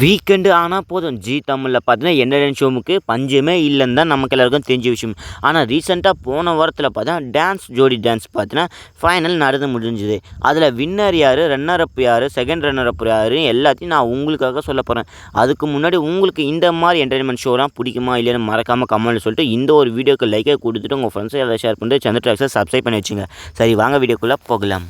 Weekend ஆனால் போதும். G தமிழில் பார்த்தீங்கன்னா என்டர்டைன் ஷோமுக்கு பஞ்சமே இல்லைன்னு தான் நமக்கு எல்லாருக்கும் தெரிஞ்ச விஷயம். ஆனால் ரீசெண்டாக போன வாரத்தில் பார்த்தா டான்ஸ் ஜோடி டான்ஸ் பார்த்தீங்கன்னா ஃபைனல் நடந்து முடிஞ்சுது. அதில் வின்னர் யார்? ரன்னர் அப் யார்? செகண்ட் ரன்னர் அப் யார்? எல்லாத்தையும் நான் உங்களுக்காக சொல்ல போகிறேன் அதுக்கு முன்னாடி உங்களுக்கு இந்த மாதிரி என்டர்டைன்மெண்ட் ஷோலாம் பிடிக்குமா இல்லைன்னு மறக்காமல் கமெண்ட் சொல்லிட்டு இந்த ஒரு வீடியோக்கு லைக்கை கொடுத்துட்டு உங்கள் ஃப்ரெண்ட்ஸை எல்லாம் ஷேர் பண்ணிட்டு சந்திர ட்ராக்ஸை சப்ஸ்கிரைப் பண்ணி வச்சுங்க. சரி வாங்க வீடியோக்குள்ளே போகலாம்.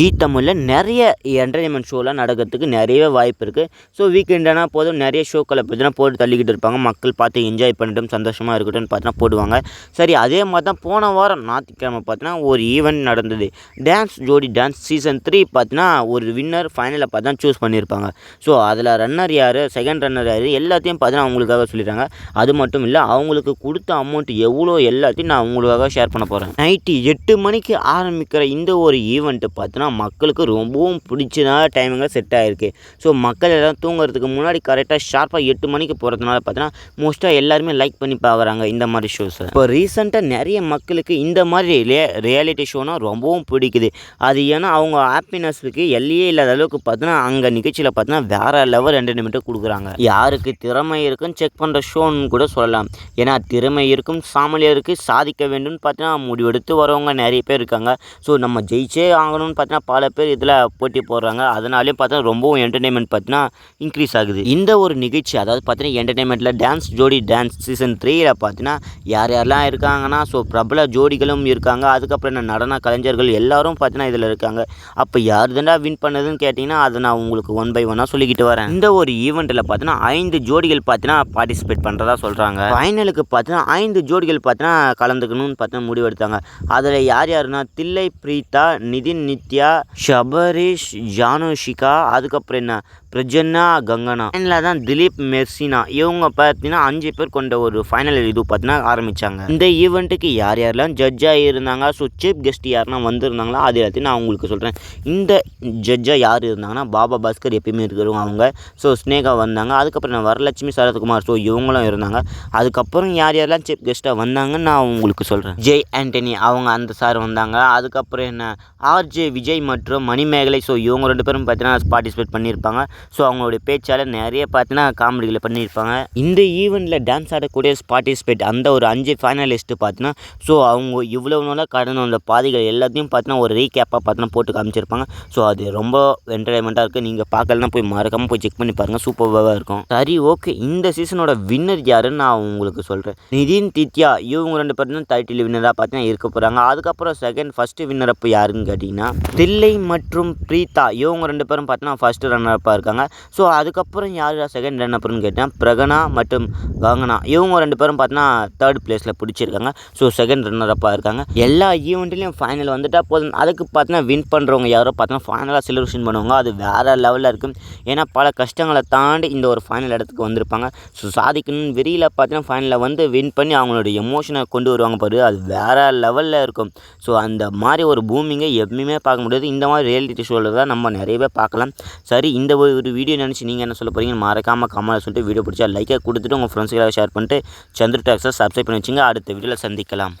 ஜி தமிழில் நிறைய என்டர்டைன்மெண்ட் ஷோலாம் நடக்கிறதுக்கு நிறையவே வாய்ப்பு இருக்குது ஸோ வீக்கெண்டானா போதும். நிறைய ஷோக்களை பார்த்தீங்கன்னா போட்டு தள்ளிக்கிட்டு இருப்பாங்க. மக்கள் பார்த்து என்ஜாய் பண்ணிட்டும் சந்தோஷமாக இருக்கட்டும்னு பார்த்தீங்கன்னா போடுவாங்க. சரி அதே மாதிரி தான் போன வாரம் ஞாயிற்றுக்கிழமை பார்த்தீங்கன்னா ஒரு ஈவெண்ட் நடந்தது. Dance Jodi dance season three பார்த்தீங்கன்னா ஒரு வின்னர் ஃபைனலை பார்த்தா சூஸ் பண்ணியிருப்பாங்க. ஸோ அதில் ரன்னர் யார் செகண்ட் ரன்னர் யார் எல்லாத்தையும் பார்த்தீங்கன்னா அவங்களுக்காக சொல்லிடுறாங்க அது மட்டும் இல்லை அவங்களுக்கு கொடுத்த அமௌண்ட் எவ்வளோ எல்லாத்தையும் நான் அவங்களுக்காக ஷேர் பண்ண போகிறேன் நைட்டு எட்டு மணிக்கு ஆரம்பிக்கிற இந்த ஒரு ஈவெண்ட்டு பார்த்தீங்கன்னா மக்களுக்கு ரொம்பவும் பிடிச்சதான டைமிங்கில் செட் ஆகிருக்கு ஸோ மக்கள் எல்லாம் தூங்குறதுக்கு முன்னாடி கரெக்டாக ஷார்ப்பாக எட்டு மணிக்கு போகிறதுனால பார்த்தீங்கன்னா மோஸ்ட்டாக எல்லாருமே லைக் பண்ணி பார்க்குறாங்க இந்த மாதிரி ஷோஸை இப்போ ரீசெண்டாக நிறைய மக்களுக்கு இந்த மாதிரி ரியே ரியாலிட்டி ஷோனா ரொம்பவும் பிடிக்குது. அது ஏன்னா அவங்க ஹாப்பினஸ்க்கு எல்லையே இல்லாத அளவுக்கு பார்த்தீங்கன்னா அங்கே நிகழ்ச்சியில் பார்த்தீங்கன்னா வேறு லெவல் என்டர்டைன்மெண்ட்டை கொடுக்குறாங்க. யாருக்கு திறமை இருக்குன்னு செக் பண்ணுற ஷோன்னு கூட சொல்லலாம். ஏன்னா திறமை இருக்கும் சாமலியருக்கு சாதிக்க வேண்டும்னு பார்த்தீங்கன்னா முடிவெடுத்து வரவங்க நிறைய பேர் இருக்காங்க. ஸோ நம்ம ஜெயிச்சே ஆகணும்னு பார்த்தீங்கன்னா பல பேர் இதில் போட்டி போடுறாங்க. அதனாலேயும் பார்த்தா ரொம்பவும் என்டர்டைன்மெண்ட் பார்த்தீங்கன்னா இன்க்ரீஸ் ஆகுது. இந்த ஒரு நிகழ்ச்சி அதாவது பார்த்தீங்கன்னா என்டர்டைன்மெண்ட்டில் டான்ஸ் ஜோடி டான்ஸ் சீசன் த்ரீயில் பார்த்தீங்கன்னா யார் யாரெல்லாம் இருக்காங்கன்னா ஸோ பிரபல ஜோடிகளும் இருக்காங்க. அதுக்கப்புறம் என்ன நடன கலைஞர்கள் எல்லாரும் பார்த்தீங்கன்னா இதில் இருக்காங்க. அப்போ யார் தாண்டா வின் பண்ணதுன்னு கேட்டிங்கன்னா அதை நான் உங்களுக்கு ஒன் பை ஒன்னாக சொல்லிக்கிட்டு வரேன். இந்த ஒரு ஈவெண்ட்டில் பார்த்தீங்கன்னா ஐந்து ஜோடிகள் பார்த்தீங்கன்னா பார்ட்டிசிபேட் பண்ணுறதா சொல்கிறாங்க ஃபைனலுக்கு பார்த்தீங்கன்னா ஐந்து ஜோடிகள் பார்த்தீங்கன்னா கலந்துக்கணும்னு பார்த்தீங்கன்னா முடிவெடுத்தாங்க. அதில் யார் யாருன்னா தில்லை பிரீதா நிதின் நித்யா ஷபரிஷ் ஜானுஷிகா அதுக்கப்புறம் என்ன? பிரஜன்னா கங்கனா. ஃபைனலில் தான் திலீப் மெர்சினா. இவங்க பார்த்தீங்கன்னா அஞ்சு பேர் கொண்ட ஒரு ஃபைனல் இது பார்த்தீங்கன்னா ஆரம்பித்தாங்க இந்த ஈவெண்ட்டுக்கு யார் யாரெல்லாம் ஜட்ஜாக இருந்தாங்க ஸோ சீஃப் கெஸ்ட் யாருன்னா வந்திருந்தாங்களோ? அது எல்லாத்தையும் நான் உங்களுக்கு சொல்கிறேன் இந்த ஜட்ஜாக யார் இருந்தாங்கன்னா பாபா பாஸ்கர் எப்பயுமே இருக்கிறவங்க அவங்க. ஸோ ஸ்னேகா வந்தாங்க. அதுக்கப்புறம் நான் வரலட்சுமி சரத்குமார். ஸோ இவங்களும் இருந்தாங்க. அதுக்கப்புறம் யார் யாரெல்லாம் சீஃப் கெஸ்ட்டாக வந்தாங்கன்னு நான் உங்களுக்கு சொல்கிறேன் ஜெய் ஆண்டனி அவங்க அந்த சார் வந்தாங்க. அதுக்கப்புறம் என்ன ஆர்ஜே விஜய் மற்றும் மணிமேகலை. ஸோ இவங்க ரெண்டு பேரும் பார்த்தீங்கன்னா பார்ட்டிசிபேட் பண்ணியிருப்பாங்க. ஸோ அவங்களுடைய பேச்சால் நிறைய பார்த்தீங்கன்னா காமெடிகளை பண்ணியிருப்பாங்க. இந்த ஈவெண்ட்டில் டான்ஸ் ஆடக்கூடிய பார்ட்டிசிபேட் அந்த ஒரு அஞ்சு ஃபைனலிஸ்ட்டு பார்த்தீங்கன்னா ஸோ அவங்க இவ்வளோ நாளாக கடந்து வந்த பாதைகள் எல்லாத்தையும் பார்த்தீங்கன்னா ஒரு ரீகேப்பாக பார்த்தீங்கன்னா போட்டு காமிச்சிருப்பாங்க. ஸோ அது ரொம்ப என்டர்டைன்மெண்ட்டாக இருக்குது நீங்கள் பார்க்கலன்னா போய் மறக்காமல் போய் செக் பண்ணி பாருங்கள் சூப்பராக இருக்கும். சரி ஓகே இந்த சீசனோட வின்னர் யாருன்னு நான் உங்களுக்கு சொல்கிறேன் நிதின் தித்யா இவங்க ரெண்டு பேரும் தான் டைட்டில் வின்னராக பார்த்தீங்கன்னா இருக்க போகிறாங்க அதுக்கப்புறம் செகண்ட் ஃபஸ்ட்டு வின்னர் அப்போ யாருன்னு கேட்டிங்கன்னா தில்லை மற்றும் பிரீதா இவங்க ரெண்டு பேரும் பார்த்தீங்கன்னா ஃபஸ்ட்டு ரன்னர் அப்பாக இருக்காங்க. ஸோ அதுக்கப்புறம் யார் செகண்ட் ரன் அப்புறம்னு கேட்டால் பிரகனா மற்றும் கங்கனா. இவங்க ரெண்டு பேரும் பார்த்தீங்கன்னா தேர்ட் பிளேஸில் பிடிச்சிருக்காங்க. ஸோ செகண்ட் ரன்னர் அப்பாக இருக்காங்க. எல்லா ஈவெண்ட்லேயும் ஃபைனல் வந்துட்டால் போதும். அதுக்கு பார்த்தீங்கன்னா வின் பண்ணுறவங்க யாரோ பார்த்தீங்கன்னா ஃபைனலாக செலிப்ரேஷன் பண்ணுவாங்க. அது வேறு லெவலில் இருக்கும். ஏன்னா பல கஷ்டங்களை தாண்டி இந்த ஒரு ஃபைனல் இடத்துக்கு வந்திருப்பாங்க. ஸோ சாதிக்கணும்னு வெறியில் பார்த்தீங்கன்னா ஃபைனலில் வந்து வின் பண்ணி அவங்களோட எமோஷனை கொண்டு வருவாங்க பாரு. அது வேறு லெவலில் இருக்கும். ஸோ அந்த மாதிரி ஒரு பூமிங்கை எப்பயுமே பார்க்க முடியாது. இந்த மாதிரி ரியாலிட்டி ஷோவில் தான் நம்ம நிறையவே பார்க்கலாம். சரி இந்த ஒரு வீடியோ நினச்சி நீங்கள் என்ன சொல்ல போகிறீங்கன்னு மறக்காமல் கமெண்ட் சொல்லிட்டு வீடியோ பிடிச்சா லைக்கை கொடுத்துட்டு உங்கள் ஃப்ரெண்ட்ஸுக்காக ஷேர் பண்ணிட்டு சந்திர டாக்ஸை சப்ஸ்கிரைப் பண்ணி வச்சுங்க. அடுத்த வீடியோவில் சந்திக்கலாம்.